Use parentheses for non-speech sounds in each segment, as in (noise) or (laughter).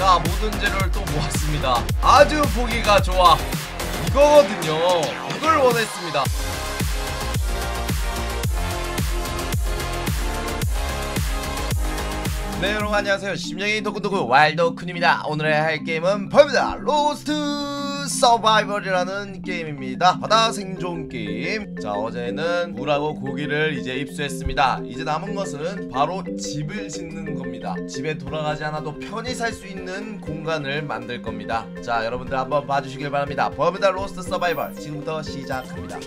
자 모든 재료를 또 모았습니다. 아주 보기가 좋아. 이거거든요. 이걸 원했습니다 네 여러분 안녕하세요. 심령이 도구도구 와일드쿤입니다. 오늘의 할 게임은 벌입니다. 로스트 서바이벌이라는 게임입니다. 바다 생존 게임. 자 어제는 물하고 고기를 이제 입수했습니다. 이제 남은 것은 바로 집을 짓는 겁니다. 집에 돌아가지 않아도 편히 살 수 있는 공간을 만들 겁니다. 자 여러분들 한번 봐주시길 바랍니다. 벌입니다. 로스트 서바이벌. 지금부터 시작합니다.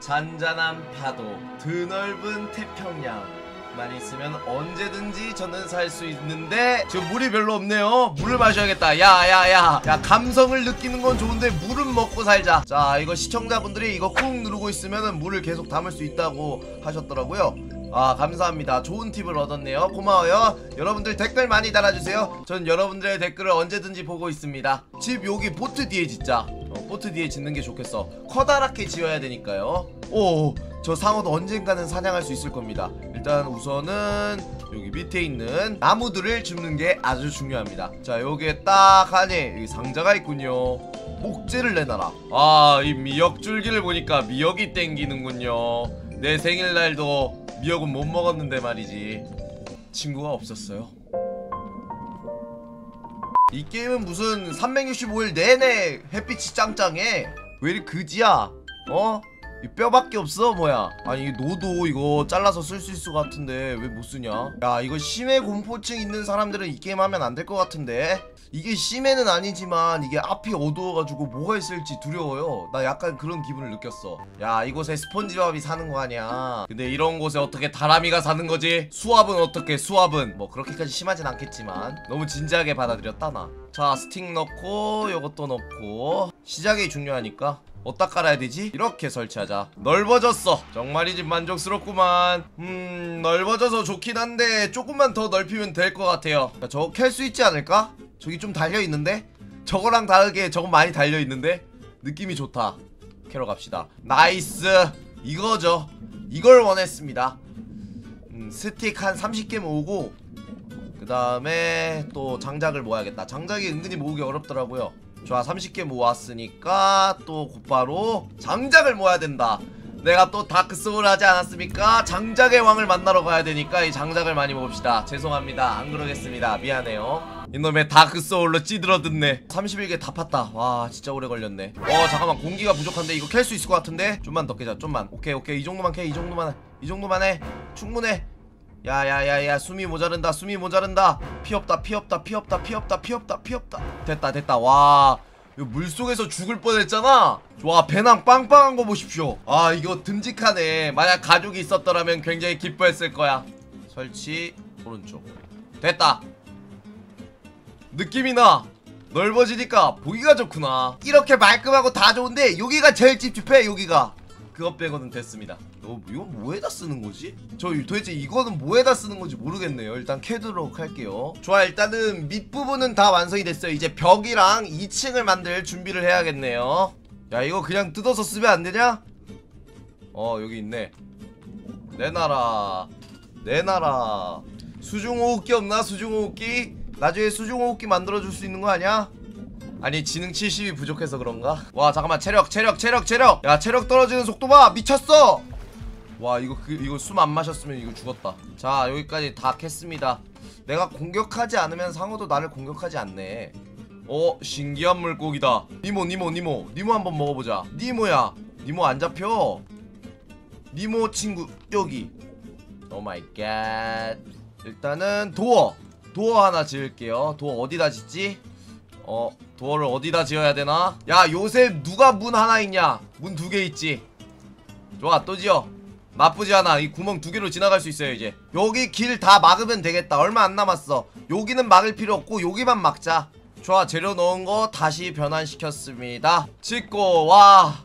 잔잔한 파도 드넓은 태평양 만 있으면 언제든지 저는 살 수 있는데 지금 물이 별로 없네요. 물을 마셔야겠다. 야야야. 야 감성을 느끼는 건 좋은데 물은 먹고 살자. 자 이거 시청자분들이 이거 꾹 누르고 있으면 물을 계속 담을 수 있다고 하셨더라고요. 아 감사합니다. 좋은 팁을 얻었네요. 고마워요. 여러분들 댓글 많이 달아주세요. 전 여러분들의 댓글을 언제든지 보고 있습니다. 집 여기 보트 뒤에 짓자. 어, 보트 뒤에 짓는 게 좋겠어. 커다랗게 지어야 되니까요. 오저 상어도 언젠가는 사냥할 수 있을 겁니다 일단 우선은 여기 밑에 있는 나무들을 줍는 게 아주 중요합니다. 자 여기에 딱 하니 여기 상자가 있군요. 목재를 내놔라. 아 이 미역 줄기를 보니까 미역이 땡기는군요. 내 생일날도 미역은 못 먹었는데 말이지. 친구가 없었어요. 이 게임은 무슨 365일 내내 햇빛이 짱짱해. 왜 이리 그지야? 어? 이 뼈밖에 없어 뭐야. 아니 노도 이거 잘라서 쓸 수 있을 것 같은데 왜 못 쓰냐? 야 이거 심해 공포증 있는 사람들은 이 게임 하면 안 될 것 같은데? 이게 심해는 아니지만 이게 앞이 어두워가지고 뭐가 있을지 두려워요. 나 약간 그런 기분을 느꼈어. 야 이곳에 스폰지밥이 사는 거 아니야. 근데 이런 곳에 어떻게 다람이가 사는 거지? 수압은 어떻게 수압은? 뭐 그렇게까지 심하진 않겠지만 너무 진지하게 받아들였다 나자 스틱 넣고 요것도 넣고. 시작이 중요하니까 어디다 깔아야 되지? 이렇게 설치하자. 넓어졌어. 정말이지 만족스럽구만. 음 넓어져서 좋긴 한데 조금만 더 넓히면 될 것 같아요. 저거 캘 수 있지 않을까? 저기 좀 달려있는데? 저거랑 다르게 저건 많이 달려있는데? 느낌이 좋다. 캐러 갑시다. 나이스! 이거죠. 이걸 원했습니다. 음, 스틱 한 30개 모으고 그 다음에 또 장작을 모아야겠다. 장작이 은근히 모으기 어렵더라고요 좋아 30개 모았으니까 또 곧바로 장작을 모아야 된다. 내가 또 다크소울 하지 않았습니까? 장작의 왕을 만나러 가야 되니까 이 장작을 많이 먹읍시다. 죄송합니다. 안 그러겠습니다. 미안해요. 이놈의 다크소울로 찌들어 듣네. 31개 다 팠다. 와 진짜 오래 걸렸네. 어 잠깐만. 공기가 부족한데 이거 캘 수 있을 것 같은데? 좀만 더 깨자 좀만. 오케이 오케이. 이 정도만 캐이 정도만 이 정도만 해. 충분해 야야야야 숨이 모자른다 숨이 모자른다. 피 없다 피 없다 피 없다 피 없다 피 없다 피 없다. 됐다 됐다. 와 물속에서 죽을 뻔했잖아. 좋아 배낭 빵빵한 거 보십시오. 아 이거 듬직하네. 만약 가족이 있었더라면 굉장히 기뻐했을 거야. 설치 오른쪽. 됐다. 느낌이 나. 넓어지니까 보기가 좋구나. 이렇게 말끔하고 다 좋은데 여기가 제일 찝찝해 여기가 그것 빼고는 됐습니다. 어, 이거 뭐에다 쓰는 거지? 저 도대체 이거는 뭐에다 쓰는 건지 모르겠네요. 일단 캐도록 할게요. 좋아 일단은 밑부분은 다 완성이 됐어요. 이제 벽이랑 2층을 만들 준비를 해야겠네요. 야 이거 그냥 뜯어서 쓰면 안 되냐? 어 여기 있네. 내놔라. 내놔라. 수중호흡기 없나? 수중호흡기? 나중에 수중호흡기 만들어줄 수 있는 거 아니야? 아니 지능 70이 부족해서 그런가? 와 잠깐만. 체력 체력 체력 체력! 야 체력 떨어지는 속도 봐! 미쳤어! 와 이거 그, 이거 숨 안 마셨으면 이거 죽었다. 자 여기까지 다 캤습니다. 내가 공격하지 않으면 상어도 나를 공격하지 않네. 어 신기한 물고기다. 니모 니모 니모. 니모 한번 먹어보자. 니모야 니모 안 잡혀? 니모 친구 여기. 오마이갓. 일단은 도어. 도어 하나 지을게요. 도어 어디다 짓지? 어 도어를 어디다 지어야 되나? 야 요새 누가 문 하나 있냐? 문 두 개 있지. 좋아 또 지어. 나쁘지 않아. 이 구멍 두 개로 지나갈 수 있어요 이제. 여기 길 다 막으면 되겠다. 얼마 안 남았어. 여기는 막을 필요 없고 여기만 막자. 좋아 재료 넣은 거 다시 변환시켰습니다. 짓고 와.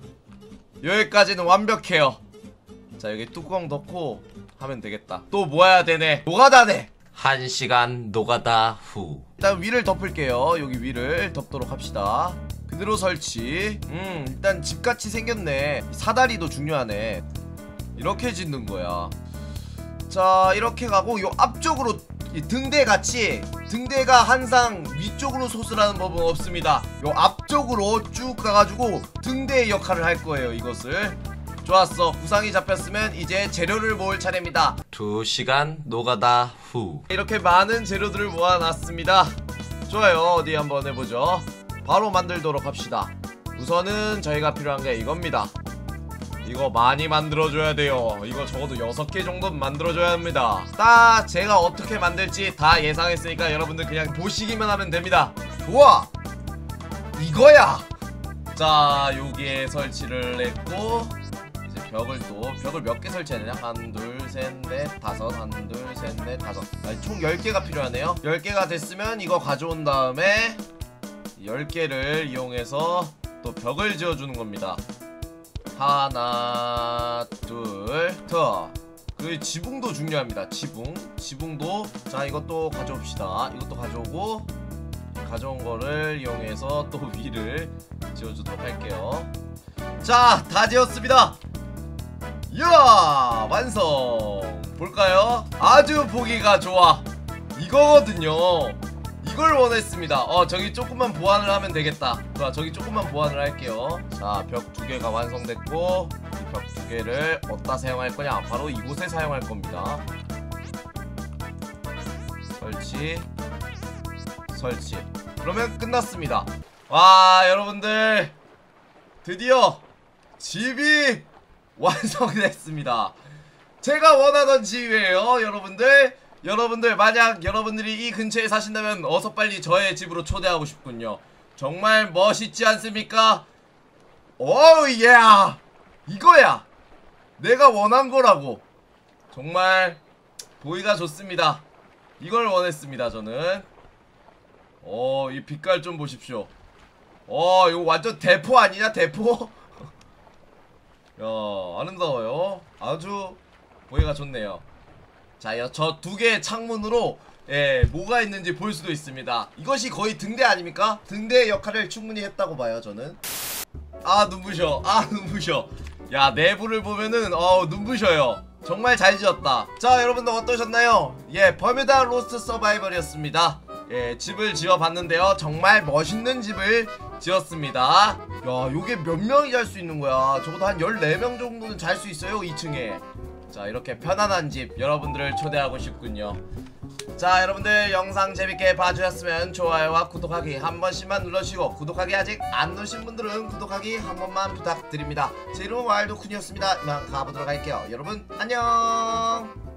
여기까지는 완벽해요. 자 여기 뚜껑 넣고 하면 되겠다. 또 모아야 되네. 노가다네. 1시간 노가다 후 일단 위를 덮을게요. 여기 위를 덮도록 합시다. 그대로 설치. 음 일단 집같이 생겼네. 사다리도 중요하네. 이렇게 짓는 거야. 자 이렇게 가고 요 앞쪽으로 이 등대 같이 등대가 항상 위쪽으로 솟으라는 법은 없습니다. 요 앞쪽으로 쭉 가가지고 등대의 역할을 할 거예요. 이것을 좋았어. 구상이 잡혔으면 이제 재료를 모을 차례입니다. 2시간 노가다 후. 이렇게 많은 재료들을 모아놨습니다. 좋아요. 어디 한번 해보죠. 바로 만들도록 합시다. 우선은 저희가 필요한 게 이겁니다. 이거 많이 만들어줘야 돼요. 이거 적어도 6개 정도는 만들어줘야 합니다. 딱 제가 어떻게 만들지 다 예상했으니까 여러분들 그냥 보시기만 하면 됩니다. 좋아! 이거야! 자, 여기에 설치를 했고, 벽을 또, 벽을 몇 개 설치해야 되냐? 한, 둘, 셋, 넷, 다섯, 한, 둘, 셋, 넷, 다섯. 아니, 총 10개가 필요하네요. 10개가 됐으면 이거 가져온 다음에 10개를 이용해서 또 벽을 지어주는 겁니다. 하나 둘더그 지붕도 중요합니다 지붕 지붕도 자 이것도 가져옵시다 이것도 가져오고 가져온 거를 이용해서 또 (laughs) 위를 지어주도록 할게요 자 다 지었습니다 이야 완성 볼까요 아주 보기가 좋아 이거거든요 이걸 원했습니다. 어 저기 조금만 보완을 하면 되겠다. 좋아 저기 조금만 보완을 할게요. 자 벽 두 개가 완성됐고 이 벽 두 개를 어디다 사용할 거냐? 바로 이곳에 사용할 겁니다. 설치 설치. 그러면 끝났습니다. 와 여러분들 드디어 집이 (laughs) 완성됐습니다. 제가 원하던 집이에요, 여러분들. 여러분들 만약 여러분들이 이 근처에 사신다면 어서 빨리 저의 집으로 초대하고 싶군요. 정말 멋있지 않습니까? 오우 예! 이거야. 내가 원한 거라고. 정말 보기가 좋습니다. 이걸 원했습니다, 저는. 어, 이 빛깔 좀 보십시오. 어, 이거 완전 대포 아니냐, 대포? 야, 아름다워요. 아주 보기가 좋네요. 자, 저 두 개의 창문으로 예, 뭐가 있는지 볼 수도 있습니다. 이것이 거의 등대 아닙니까? 등대의 역할을 충분히 했다고 봐요, 저는. 아, 눈부셔. 아, (laughs) 눈부셔. 야, 내부를 보면은 어, 눈부셔요. 정말 잘 지었다. 자, 여러분들 어떠셨나요? 예, 버뮤다 로스트 서바이벌이었습니다. 예, 집을 지어봤는데요. 정말 멋있는 집을 지었습니다. 야, 요게 몇 명이 잘 수 있는 거야? 적어도 한 14명 정도는 잘 수 있어요, 2층에. 자 이렇게 편안한 집 여러분들을 초대하고 싶군요 자 여러분들 영상 재밌게 봐주셨으면 좋아요와 구독하기 한 번씩만 눌러주시고 구독하기 아직 안 누르신 분들은 구독하기 한 번만 부탁드립니다 제 이름은 와일드쿤이었습니다 이만 가보도록 할게요 여러분 안녕